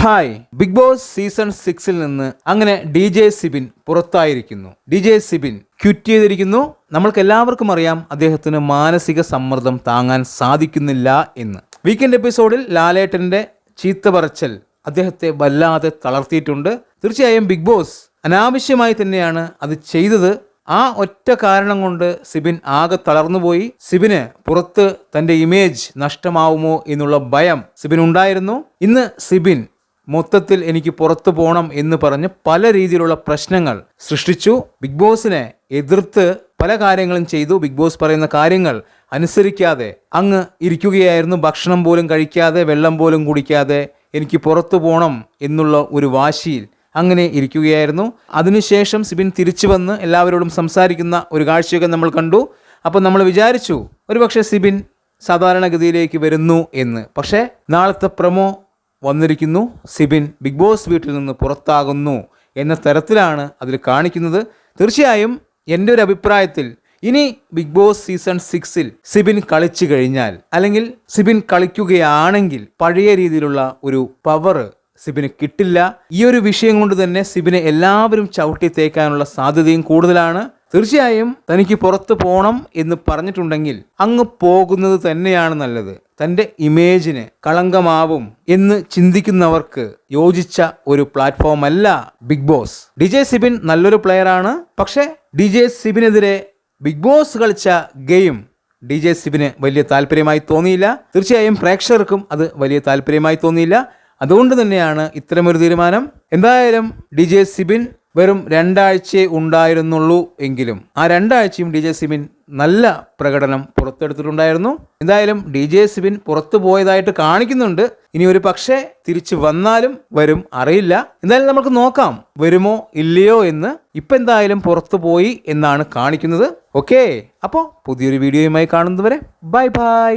Hi big boss season സിക്സിൽ നിന്ന് അങ്ങനെ ഡി ജെ സിബിൻ പുറത്തായിരിക്കുന്നു. ഡി ജെ സിബിൻ ക്വിറ്റ് ചെയ്തിരിക്കുന്നു. നമ്മൾക്ക് എല്ലാവർക്കും അറിയാം അദ്ദേഹത്തിന് മാനസിക സമ്മർദ്ദം താങ്ങാൻ സാധിക്കുന്നില്ല എന്ന്. വീക്കെൻഡ് എപ്പിസോഡിൽ ലാലേട്ടന്റെ ചീത്ത പറച്ചൽ അദ്ദേഹത്തെ വല്ലാതെ തളർത്തിയിട്ടുണ്ട്. തീർച്ചയായും ബിഗ് ബോസ് അനാവശ്യമായി തന്നെയാണ് അത് ചെയ്തത്. ആ ഒറ്റ കാരണം കൊണ്ട് സിബിൻ ആകെ തളർന്നുപോയി. സിബിന് പുറത്ത് തന്റെ ഇമേജ് നഷ്ടമാവുമോ എന്നുള്ള ഭയം സിബിൻ ഉണ്ടായിരുന്നു. ഇന്ന് സിബിൻ മൊത്തത്തിൽ എനിക്ക് പുറത്തു പോകണം എന്ന് പറഞ്ഞ് പല രീതിയിലുള്ള പ്രശ്നങ്ങൾ സൃഷ്ടിച്ചു. ബിഗ് ബോസിനെ എതിർത്ത് പല കാര്യങ്ങളും ചെയ്തു. ബിഗ് ബോസ് പറയുന്ന കാര്യങ്ങൾ അനുസരിക്കാതെ അങ്ങ് ഇരിക്കുകയായിരുന്നു. ഭക്ഷണം പോലും കഴിക്കാതെ വെള്ളം പോലും കുടിക്കാതെ എനിക്ക് പുറത്തു പോകണം എന്നുള്ള ഒരു വാശിയിൽ അങ്ങനെ ഇരിക്കുകയായിരുന്നു. അതിനുശേഷം സിബിൻ തിരിച്ചു വന്ന് എല്ലാവരോടും സംസാരിക്കുന്ന ഒരു കാഴ്ചയൊക്കെ നമ്മൾ കണ്ടു. അപ്പോൾ നമ്മൾ വിചാരിച്ചു ഒരുപക്ഷെ സിബിൻ സാധാരണഗതിയിലേക്ക് വരുന്നു എന്ന്. പക്ഷേ നാളത്തെ പ്രമോ വന്നിരിക്കുന്നു. സിബിൻ ബിഗ് ബോസ് വീട്ടിൽ നിന്ന് പുറത്താകുന്നു എന്ന തരത്തിലാണ് അതിൽ കാണിക്കുന്നത്. തീർച്ചയായും എന്റെ ഒരു അഭിപ്രായത്തിൽ ഇനി ബിഗ് ബോസ് സീസൺ സിക്സിൽ സിബിൻ കളിച്ചു കഴിഞ്ഞാൽ അല്ലെങ്കിൽ സിബിൻ കളിക്കുകയാണെങ്കിൽ പഴയ രീതിയിലുള്ള ഒരു പവർ സിബിന് കിട്ടില്ല. ഈ ഒരു വിഷയം കൊണ്ട് തന്നെ സിബിനെ എല്ലാവരും ചവിട്ടി തേക്കാനുള്ള സാധ്യതയും കൂടുതലാണ്. തീർച്ചയായും തനിക്ക് പുറത്ത് പോകണം എന്ന് പറഞ്ഞിട്ടുണ്ടെങ്കിൽ അങ്ങ് പോകുന്നത് തന്നെയാണ് നല്ലത്. തന്റെ ഇമേജിന് കളങ്കമാവും എന്ന് ചിന്തിക്കുന്നവർക്ക് യോജിച്ച ഒരു പ്ലാറ്റ്ഫോം അല്ല big boss. D J Sibin നല്ലൊരു പ്ലെയറാണ്. പക്ഷേ ഡി ജെ സിബിനെതിരെ ബിഗ് ബോസ് കളിച്ച ഗെയിം ഡി ജെ സിബിന് വലിയ താല്പര്യമായി തോന്നിയില്ല. തീർച്ചയായും പ്രേക്ഷകർക്കും അത് വലിയ താല്പര്യമായി തോന്നിയില്ല. അതുകൊണ്ട് തന്നെയാണ് ഇത്തരമൊരു തീരുമാനം. എന്തായാലും ഡി ജെ സിബിൻ വെറും രണ്ടാഴ്ചയെ ഉണ്ടായിരുന്നുള്ളൂ എങ്കിലും ആ രണ്ടാഴ്ചയും ഡി ജെ സിബിൻ നല്ല പ്രകടനം പുറത്തെടുത്തിട്ടുണ്ടായിരുന്നു. എന്തായാലും ഡി ജെ സിബിൻ പുറത്തു പോയതായിട്ട് കാണിക്കുന്നുണ്ട്. ഇനി ഒരു പക്ഷേ തിരിച്ചു വന്നാലും വരും അറിയില്ല. എന്തായാലും നമുക്ക് നോക്കാം വരുമോ ഇല്ലയോ എന്ന്. ഇപ്പം എന്തായാലും പുറത്തു പോയി എന്നാണ് കാണിക്കുന്നത്. ഓക്കെ അപ്പോൾ പുതിയൊരു വീഡിയോയുമായി കാണുന്നതുവരെ ബൈ ബൈ.